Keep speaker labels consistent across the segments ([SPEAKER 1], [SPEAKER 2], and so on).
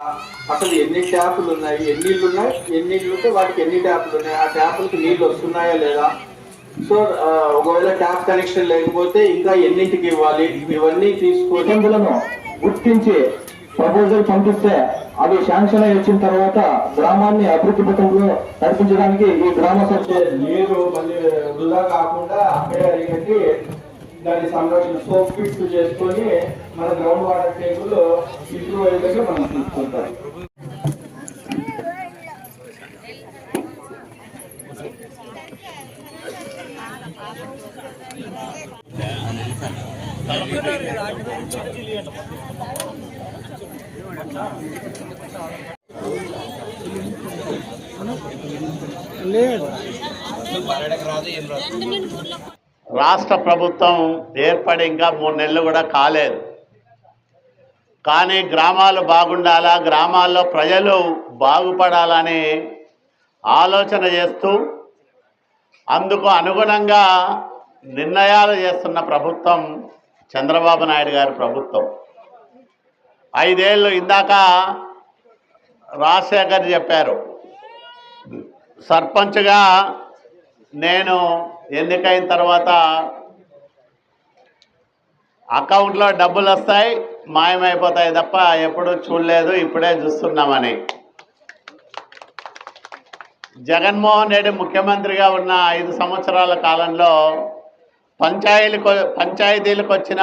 [SPEAKER 1] అసలు ఎన్ని ట్యాపులు ఉన్నాయి? ఎన్ని ఇళ్ళు ఉన్నాయి ఎన్ని ఇళ్ళు ఉంటే వాటికి ఎన్ని ట్యాపులు ఉన్నాయి? ఆ ట్యాపులకి నీళ్ళు వస్తున్నాయా లేదా? సో ఒకవేళ ట్యాప్ కనెక్షన్ లేకపోతే ఇంకా ఎన్నింటికి ఇవ్వాలి? ఇవన్నీ తీసుకొని
[SPEAKER 2] ఇబ్బందులను గుర్తించి ప్రపోజల్ పంపిస్తే అవి శాంక్షన్ అయి వచ్చిన తర్వాత గ్రామాన్ని అభివృద్ధి పథంలో నడిపించడానికి ఈ గ్రామ సభ
[SPEAKER 1] నీరు మళ్ళీ వృధా కాకుండా అక్కడే అరిగట్టి దాని సంరక్షణ సోప్ ఫిక్స్ చేసుకొని మన గ్రౌండ్ వాటర్ టేబుల్ ఇంప్రూవ్ అయ్యేలాగా మనం తీసుకుంటాం.
[SPEAKER 3] రాష్ట్ర ప్రభుత్వం ఏర్పడి ఇంకా మూడు నెలలు కూడా కాలేదు. కానీ గ్రామాలు బాగుండాలా గ్రామాల్లో ప్రజలు బాగుపడాలని ఆలోచన చేస్తూ అందుకు అనుగుణంగా నిర్ణయాలు చేస్తున్న ప్రభుత్వం చంద్రబాబు నాయుడు గారి ప్రభుత్వం. ఐదేళ్ళు ఇందాక రాజశేఖర్ చెప్పారు సర్పంచ్గా నేను ఎన్నికైన తర్వాత అకౌంట్లో డబ్బులు వస్తాయి మాయమైపోతాయి తప్ప ఎప్పుడు చూడలేదు ఇప్పుడే చూస్తున్నామని. జగన్మోహన్ రెడ్డి ముఖ్యమంత్రిగా ఉన్న ఐదు సంవత్సరాల కాలంలో పంచాయతీలకు పంచాయతీలకు వచ్చిన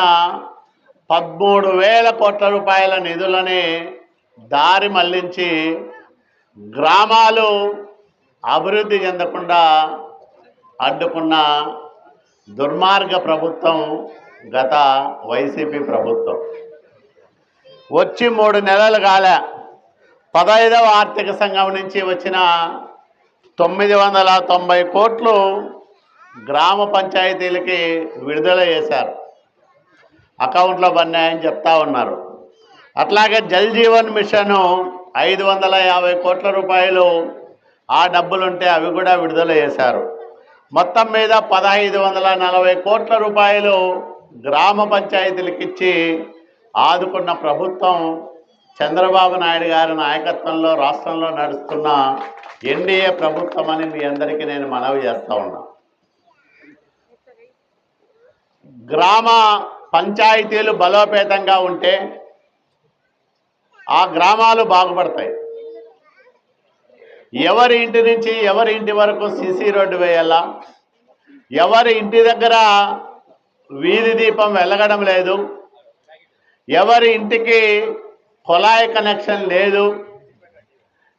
[SPEAKER 3] పదమూడు వేల కోట్ల రూపాయల నిధులని దారి మళ్ళించి గ్రామాలు అభివృద్ధి చెందకుండా అడ్డుకున్న దుర్మార్గ ప్రభుత్వం గత వైసీపీ ప్రభుత్వం. వచ్చి మూడు నెలలు కాలే. పదహైదవ ఆర్థిక సంఘం నుంచి వచ్చిన తొమ్మిది వందల తొంభై కోట్లు గ్రామ పంచాయతీలకి విడుదల చేశారు. అకౌంట్లో పన్నాయని చెప్తా ఉన్నారు. అట్లాగే జల్ జీవన్ మిషన్ ఐదు వందల యాభై కోట్ల రూపాయలు ఆ డబ్బులుంటే అవి కూడా విడుదల చేశారు. మొత్తం మీద పదహైదు వందల నలభై కోట్ల రూపాయలు గ్రామ పంచాయతీలకు ఇచ్చి ఆదుకున్న ప్రభుత్వం చంద్రబాబు నాయుడు గారి నాయకత్వంలో రాష్ట్రంలో నడుస్తున్న ఎన్డీఏ ప్రభుత్వం అని మీ అందరికీ నేను మనవి చేస్తూ ఉన్నా. గ్రామ పంచాయతీలు బలోపేతంగా ఉంటే ఆ గ్రామాలు బాగుపడతాయి. ఎవరి ఇంటి నుంచి ఎవరి ఇంటి వరకు సీసీ రోడ్డు వేయాలా? ఎవరి ఇంటి దగ్గర వీధి దీపం వెలగడం లేదు. ఎవరి ఇంటికి కుళాయి కనెక్షన్ లేదు.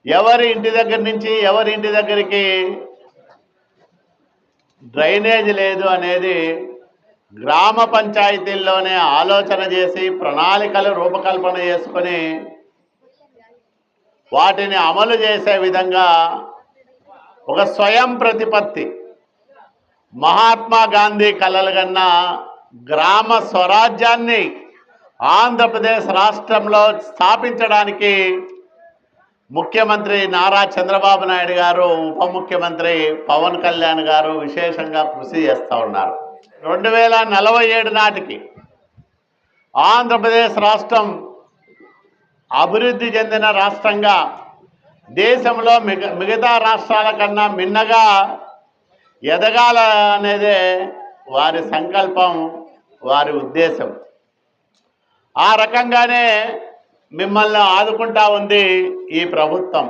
[SPEAKER 3] ఎవరి ఇంటి దగ్గర నుంచి ఎవరి ఇంటి దగ్గరికి డ్రైనేజ్ లేదు అనేది గ్రామ పంచాయతీల్లోనే ఆలోచన చేసి ప్రణాళికలు రూపకల్పన చేసుకొని వాటిని అమలు చేసే విధంగా ఒక స్వయం ప్రతిపత్తి మహాత్మా గాంధీ కలలుగన్న గ్రామ స్వరాజ్యాన్ని ఆంధ్రప్రదేశ్ రాష్ట్రంలో స్థాపించడానికి ముఖ్యమంత్రి నారా చంద్రబాబు నాయుడు గారు ఉప ముఖ్యమంత్రి పవన్ కళ్యాణ్ గారు విశేషంగా కృషి చేస్తూ ఉన్నారు. రెండు వేల నలభై ఏడు నాటికి ఆంధ్రప్రదేశ్ రాష్ట్రం అభివృద్ధి చెందిన రాష్ట్రంగా దేశంలో మిగ మిగతా రాష్ట్రాల కన్నా మిన్నగా ఎదగాల అనేదే వారి సంకల్పం వారి ఉద్దేశం. ఆ రకంగానే మిమ్మల్ని ఆదుకుంటా ఉంది ఈ ప్రభుత్వం.